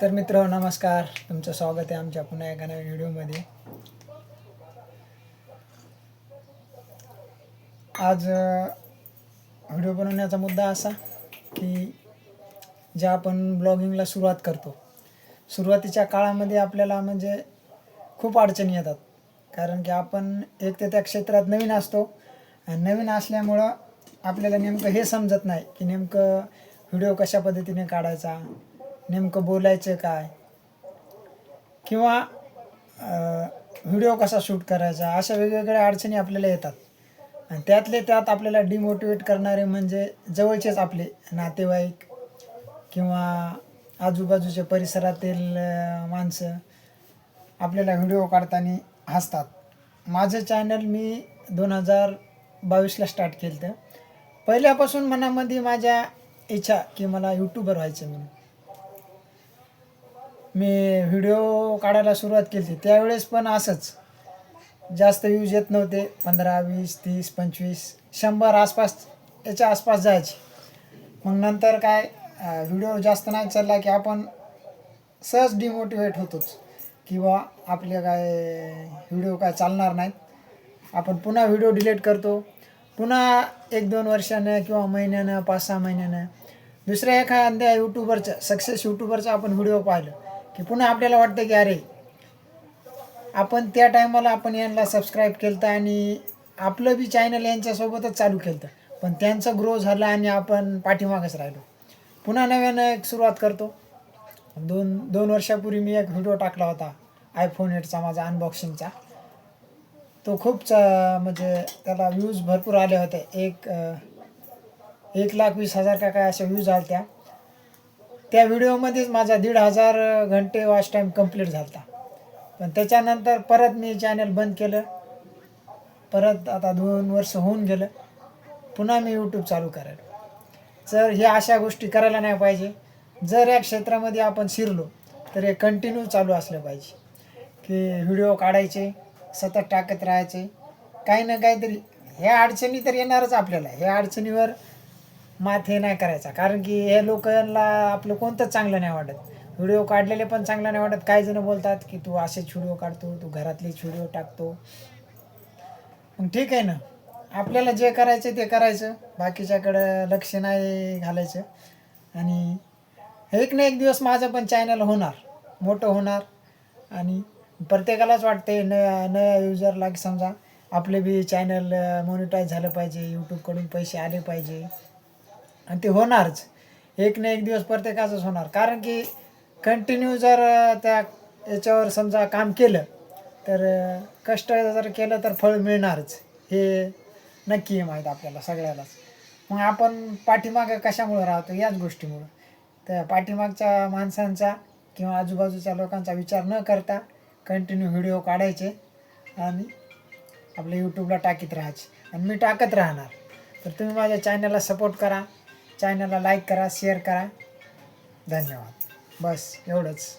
तर मित्र नमस्कार. तुमचं स्वागत आहे आमच्या पुन्हा एका नवीन व्हिडिओमध्ये. आज व्हिडिओ बनवण्याचा मुद्दा असा की ज्या आपण ब्लॉगिंगला सुरुवात करतो सुरुवातीच्या काळामध्ये आपल्याला म्हणजे खूप अडचणी येतात. कारण की आपण एक तर त्या क्षेत्रात नवीन असतो आणि नवीन असल्यामुळं आपल्याला नेमकं हे समजत नाही की नेमकं व्हिडिओ कशा पद्धतीने काढायचा? नेमकं बोलायचं काय? किंवा व्हिडिओ कसा शूट करायचा? अशा वेगवेगळ्या अडचणी आपल्याला येतात. आणि त्यातले त्यात आपल्याला डिमोटिवेट करणारे म्हणजे जवळचेच आपले नातेवाईक किंवा आजूबाजूच्या परिसरातील माणसं आपल्याला व्हिडिओ काढताना हसतात. माझं चॅनल मी दोन हजार बावीसला स्टार्ट केलं तर पहिल्यापासून मनामध्ये माझ्या इच्छा की मला यूट्यूबर व्हायचं म्हणून. मी व्हिडिओ काढायला सुरुवात केली. त्यावेळेस पण असंच. जास्त व्ह्यूज येत नव्हते. पंधरा वीस तीस पंचवीस शंभर आसपास याच्या आसपास जायचे. मग नंतर काय व्हिडिओ जास्त नाही चालला की आपण सहज डिमोटिवेट होतोच. किंवा आपले काय व्हिडिओ काय चालणार नाहीत. आपण पुन्हा व्हिडिओ डिलीट करतो. पुन्हा एक दोन वर्षानं किंवा महिन्यानं पाच सहा महिन्यानं दुसऱ्या एखाद्या यूट्यूबरचं सक्सेस यूट्यूबरचं आपण व्हिडिओ पाहिलं की पुन्हा आपल्याला वाटतं की अरे आपण त्या टायमाला आपण यांना सबस्क्राईब केलं आणि आपलं बी चॅनल यांच्यासोबतच चालू केलं पण त्यांचं ग्रो झालं आणि आपण पाठीमागच राहिलो. पुन्हा नव्यानं एक सुरुवात करतो. दोन दोन वर्षापूर्वी मी एक व्हिडिओ टाकला होता आयफोन एटचा माझा अनबॉक्सिंगचा तो खूप च म्हणजे त्याला व्ह्यूज भरपूर आले होते. एक एक लाख वीस हजार का काय अशा व्ह्यूज आल्या त्या त्या व्हिडिओमध्येच माझा दीड हजार घंटे वॉच टाईम कंप्लीट झाला पण त्याच्यानंतर परत मी चॅनल बंद केलं. परत आता दोन वर्ष होऊन गेलं. पुन्हा मी यूट्यूब चालू करायला जर ह्या अशा गोष्टी करायला नाही पाहिजे जर या क्षेत्रामध्ये आपण शिरलो तर हे कंटिन्यू चालू असलं पाहिजे. की व्हिडिओ काढायचे सतत टाकत राहायचे. काही ना काहीतरी ह्या अडचणी तर येणारच आपल्याला. ह्या अडचणीवर मात हे नाही करायचा. कारण की हे लोकांना आपलं कोणतंच चांगलं नाही वाटत. व्हिडिओ काढलेले पण चांगलं नाही वाटत. काही जण बोलतात की तू असेच व्हिडिओ काढतो तू घरातले व्हिडिओ टाकतो. मग ठीक आहे ना. आपल्याला जे करायचं ते करायचं. बाकीच्याकडं लक्ष नाही घालायचं. आणि एक ना एक दिवस माझं पण चॅनल होणार. मोठं होणार. आणि प्रत्येकालाच वाटते न नया युजरला की समजा आपले बी चॅनल मॉनिटाईज झालं पाहिजे. यूट्यूबकडून पैसे आले पाहिजे. आणि ते होणारच. एक ना एक दिवस प्रत्येकाचंच होणार. कारण की कंटिन्यू जर त्या याच्यावर समजा काम केलं तर कष्ट जर केलं तर फळ मिळणारच. हे नक्की आहे माहीत आपल्याला सगळ्यालाच. मग आपण पाठीमागं कशामुळं राहतो? याच गोष्टीमुळं. त्या पाठीमागच्या माणसांचा किंवा आजूबाजूच्या लोकांचा विचार न करता कंटिन्यू व्हिडिओ काढायचे आणि आपल्या यूट्यूबला टाकीत राहायचे. आणि मी टाकत राहणार. तर तुम्ही माझ्या चॅनलला सपोर्ट करा. चॅनलला लाईक करा शेअर करा. धन्यवाद. बस एवढंच.